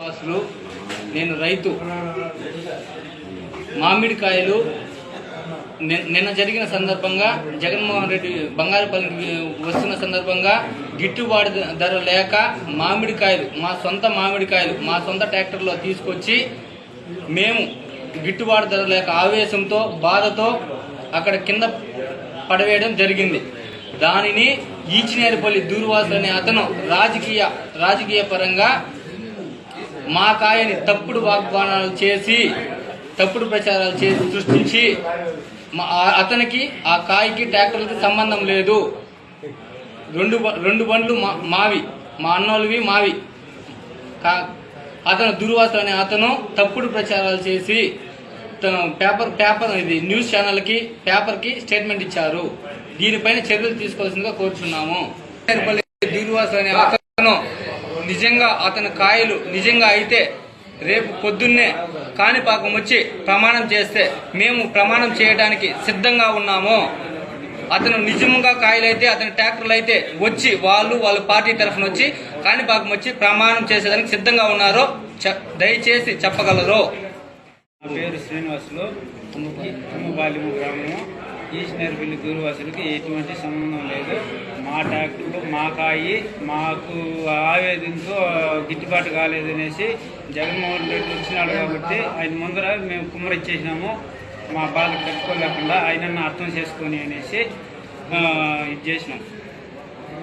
వాసులు నేను రైతు. మామిడికాయలు నిన్న జరిగిన సందర్భంగా జగన్మోహన్ రెడ్డి బంగారుపల్లికి వస్తున్న సందర్భంగా గిట్టుబాటు ధర లేక మామిడికాయలు మా సొంత మామిడికాయలు మా సొంత ట్రాక్టర్లో తీసుకొచ్చి మేము గిట్టుబాటు ధర లేక ఆవేశంతో బాధతో అక్కడ కింద పడవేయడం జరిగింది. దానిని ఈచినేరిపల్లి దూర్వాసులు అనే అతను రాజకీయ రాజకీయ పరంగా మా కాయని తప్పుడు వాగ్దానాలు చేసి తప్పుడు ప్రచారాలు చేసి సృష్టించి అతనికి ఆ కాయకి ట్రాక్టర్లకి సంబంధం లేదు. రెండు రెండు బండ్లు మావి. మా అన్నోళ్ళవి మావి. అతను దుర్వాసు అనే అతను తప్పుడు ప్రచారాలు చేసి తను పేపర్ పేపర్ ఇది న్యూస్ ఛానల్కి పేపర్కి స్టేట్మెంట్ ఇచ్చారు. దీనిపైన చర్యలు తీసుకోవాల్సిందిగా కోరుచున్నాము. దుర్వాసు అనే అతను నిజంగా అతని కాయలు నిజంగా అయితే రేపు పొద్దున్నే కాణిపాకం వచ్చి ప్రమాణం చేస్తే మేము ప్రమాణం చేయడానికి సిద్ధంగా ఉన్నాము. అతను నిజంగా కాయలైతే అతని ట్రాక్టర్లు అయితే వచ్చి వాళ్ళు వాళ్ళ పార్టీ తరఫున వచ్చి కాణిపాకం వచ్చి ప్రమాణం చేసేదానికి సిద్ధంగా ఉన్నారో దయచేసి చెప్పగలరు. నా పేరు శ్రీనివాసులు. గ్రామము. టీచర్ బిల్లు దూర్వాసులకు ఎటువంటి సంబంధం లేదు. మా ట్యాక్టర్లు మాకాయి మాకు ఆవేదనతో గిట్టుబాటు కాలేదనేసి జగన్మోహన్ రెడ్డి వచ్చినాడు కాబట్టి ఆయన ముందర మేము కుమ్మరిచ్చేసినాము. మా బాధ కట్టుకోలేకుండా ఆయనను అర్థం చేసుకొని అనేసి ఇది చేసినాం.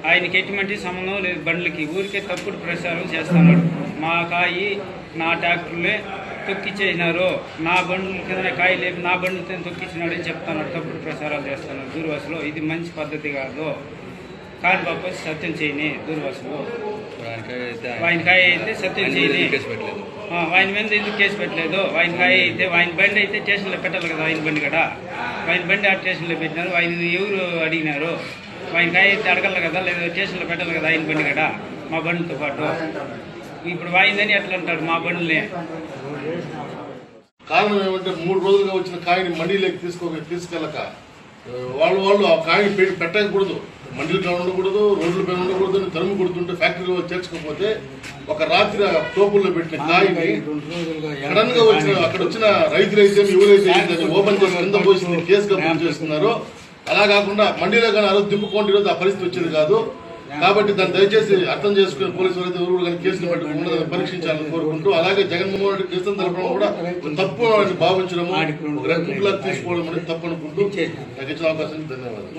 ఆయనకి ఎటువంటి సంబంధం లేదు బండ్లకి. ఊరికే తప్పుడు ప్రచారం చేస్తున్నాడు. మాకాయి నా ట్యాక్టర్లే తొక్కిచ్చేసినారు నా బండ్ల కింద కాయ లేపి నా బండ్లతో తొక్కిచ్చినాడు అని చెప్తున్నాడు తప్పుడు ప్రచారాలు చేస్తున్నాడు దూర్వాసులో. ఇది మంచి పద్ధతి కాదు. కాని బాబు సత్యం చేయని దూర్వాసులు. ఆయన కాయ అయితే సత్యం చేయని. ఆ, ఆయన మీద ఎందుకు కేసు పెట్టలేదు? ఆయన కాయ అయితే ఆయన బండి అయితే స్టేషన్లో పెట్టాలి కదా ఆయన బండి కూడా ఆయన బండి ఆ స్టేషన్లో పెట్టినారు. ఆయన ఎవరు అడిగినారు? ఆయన కాయ అయితే అడగల కదా లేదా స్టేషన్లో పెట్టాలి కదా ఆయన బండి కూడా మా బండితో పాటు. ఇప్పుడు వాయిందని ఎట్లా అంటాడు? మా బండిని కారణం ఏమంటే మూడు రోజులుగా వచ్చిన కాయని మండీలోకి తీసుకో తీసుకెళ్ళక వాళ్ళు వాళ్ళు ఆ కాయని పెట్టి పెట్టకూడదు. మండీల పైన ఉండకూడదు రోడ్ల పైన ఉండకూడదు అని తరుము కొడుతుంటే ఫ్యాక్టరీలో చేర్చకపోతే ఒక రాత్రి తోపుల్లో టోపుల్లో పెట్టిన కాయని సడన్గా వచ్చిన అక్కడ వచ్చిన రైతులైతే ఎవరైతే ఓపెన్ చేసి కింద పోసి కేసుగా బుక్ చేస్తున్నారో అలా కాకుండా మండీలో కానీ ఆ రోజు దింపుకోండి ఆ పరిస్థితి వచ్చేది కాదు. కాబట్టి దాన్ని దయచేసి అర్థం చేసుకుని పోలీసు వారైతే ఎవరు కూడా కానీ కేసులు పెట్టుకుండా పరీక్షించాలని కోరుకుంటూ అలాగే జగన్మోహన్ రెడ్డి కేసులు తరపున కూడా తప్పు భావించడము లాగా తీసుకోవడం అనేది తప్పు అనుకుంటూ నాకు ఇచ్చిన అవకాశానికి ధన్యవాదాలు.